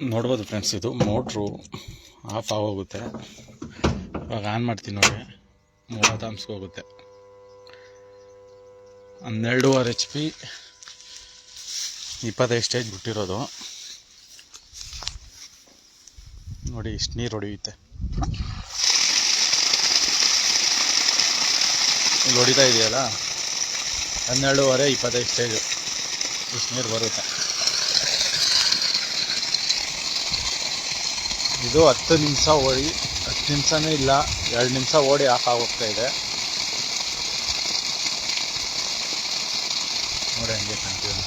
ನೋಡ್ಬೋದು ಫ್ರೆಂಡ್ಸ್ ಇದು motor of ಆಗೋಗುತ್ತೆ. ಇವಾಗ ಆನ್ ಮಾಡ್ತೀನಿ ನೋಡಿ. ಮೂವತ್ತು ಅಂಶಕ್ಕೆ ಹೋಗುತ್ತೆ. ಹನ್ನೆರಡೂವರೆ ಎಚ್ ಪಿ ಇಪ್ಪತ್ತೈದು ಸ್ಟೇಜ್ ಬಿಟ್ಟಿರೋದು. ನೋಡಿ, ಇಷ್ಟು ನೀರು ಹೊಡೆಯುತ್ತೆ. ಇಲ್ಲಿ ಹೊಡಿತಾ ಇದೆಯಲ್ಲ? ಹನ್ನೆರಡೂವರೆ ಇಪ್ಪತ್ತೈದು ಸ್ಟೇಜು ಇಷ್ಟು ನೀರು ಬರುತ್ತೆ. ಇದು ಹತ್ತು ನಿಮಿಷ ಓಡಿ, ಹತ್ತು ನಿಮಿಷನೇ ಇಲ್ಲ, ಎರಡು ನಿಮಿಷ ಓಡಿ ಆಫ್ ಇದೆ. ನೋಡಿ ಹಂಗೆ ಕಂಟಿನ್ಯೂ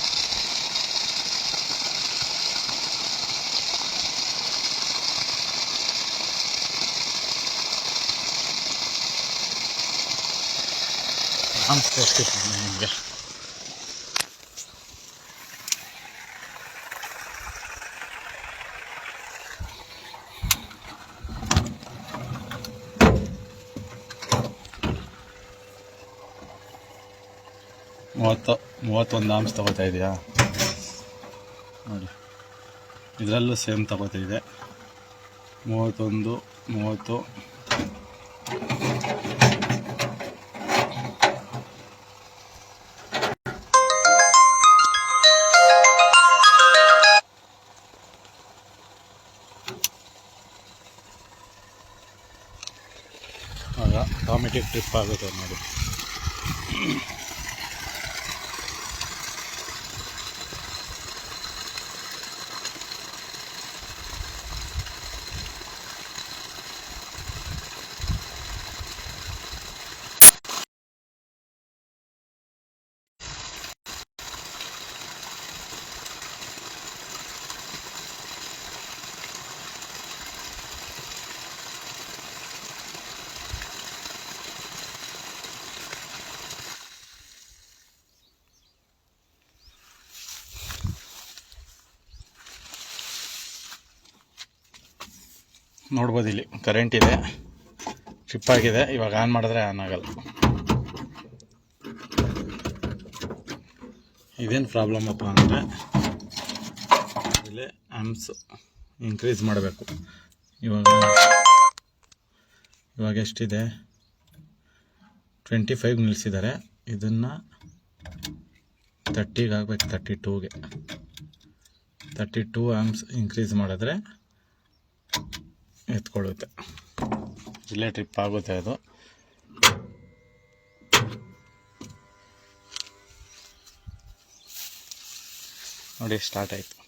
ನಾನು ನಿಮಗೆ. ಮೂವತ್ತು, ಮೂವತ್ತೊಂದು ಆಮ್ಸ್ ತಗೋತಾ ಇದೆಯಾ? ನೋಡಿ. ಇದರಲ್ಲೂ ಸೇಮ್ ತಗೋತಾ ಇದೆ. ಮೂವತ್ತೊಂದು, ಮೂವತ್ತು. ಆಗ ಆಟೋಮೆಟಿಕ್ ಟ್ರಿಪ್ ಆಗುತ್ತೆ ನೋಡಿ. ನೋಡ್ಬೋದು ಇಲ್ಲಿ. ಕರೆಂಟ್ ಇದೆ. ಟ್ರಿಪ್ ಆಗಿದೆ. ಇವಾಗ ಆನ್ ಮಾಡಿದ್ರೆ ಆನ್ ಆಗಲ್ಲ. ಇದೇನು ಪ್ರಾಬ್ಲಮ್ ಅಪ್ಪ ಅಂದರೆ, ಇಲ್ಲಿ ಆಮ್ಸ್ ಇನ್ಕ್ರೀಸ್ ಮಾಡಬೇಕು. ಇವಾಗ ಇವಾಗ ಎಷ್ಟಿದೆ? ಟ್ವೆಂಟಿ ಫೈವ್ ನಿಲ್ಲಿಸಿದ್ದಾರೆ ಇದನ್ನು ತರ್ಟಿಗೆ ಆಗಬೇಕು ತರ್ಟಿ ಟೂಗೆ ತರ್ಟಿ ಟೂ ಆಮ್ಸ್ ಇನ್ಕ್ರೀಸ್ ಮಾಡಿದ್ರೆ ಎತ್ಕೊಳ್ಳುತ್ತೆ. ಇಲ್ಲೇ ಟ್ರಿಪ್ ಆಗುತ್ತೆ ಅದು. ನೋಡಿ ಸ್ಟಾರ್ಟ್ ಆಯಿತು.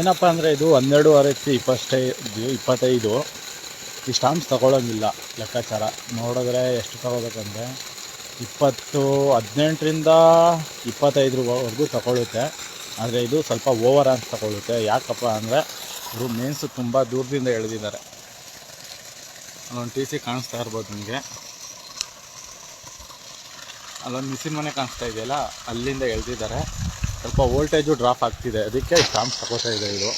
ಏನಪ್ಪ ಅಂದರೆ ಇದು ಹನ್ನೆರಡೂವರೆ ಎಚ್ ಪಿ ಇಪ್ಪತ್ತೈದು. ಈ ಸ್ಟಾಂಪ್ಸ್ ತಗೊಳ್ಳೋಂಗಿಲ್ಲ ಲೆಕ್ಕಾಚಾರ. ನೋಡಿದ್ರೆ ಎಷ್ಟು ತಗೋಬೇಕಂದ್ರೆ ಇಪ್ಪತ್ತು, ಹದಿನೆಂಟರಿಂದ ಇಪ್ಪತ್ತೈದರವರೆಗೂ ತಗೊಳ್ಳುತ್ತೆ ಆದರೆ ಇದು ಸ್ವಲ್ಪ ಓವರ್ ಅಂತ ತಗೊಳ್ಳುತ್ತೆ ಯಾಕಪ್ಪ ಅಂದರೆ ಇವರು ಮೇನ್ಸು ತುಂಬ ದೂರದಿಂದ ಎಳೆದಿದ್ದಾರೆ. ಅಲ್ಲೊಂದು ಟಿ ಸಿ ಕಾಣಿಸ್ತಾ ಇರ್ಬೋದು ನಿಮಗೆ. ಅಲ್ಲೊಂದು ಮಿಸಿನ್ ಮನೆ ಕಾಣಿಸ್ತಾ ಇದೆಯಲ್ಲ, ಅಲ್ಲಿಂದ ಎಳೆದಿದ್ದಾರೆ. ಸ್ವಲ್ಪ ವೋಲ್ಟೇಜು ಡ್ರಾಪ್ ಆಗ್ತಿದೆ. ಅದಕ್ಕೆ ಸ್ಟಾಂಪ್ ತಗೋತಾ ಇದೆ ಇದು.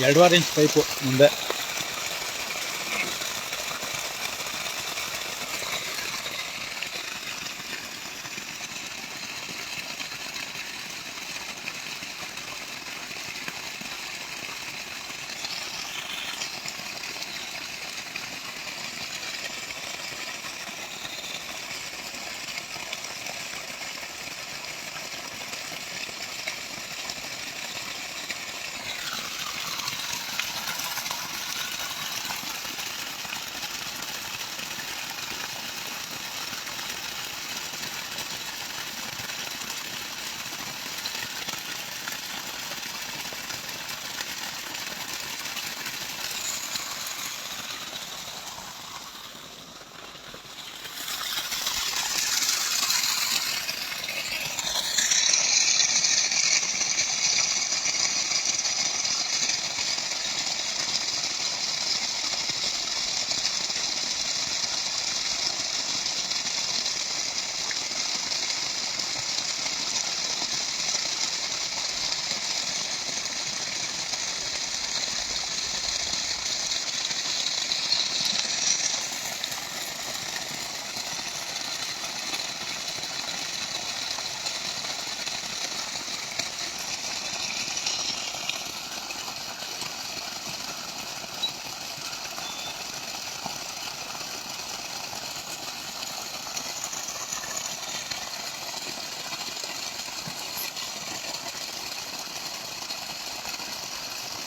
ಎರಡೂವರೆ ಇಂಚ್ ಪೈಪು ಮುಂದೆ.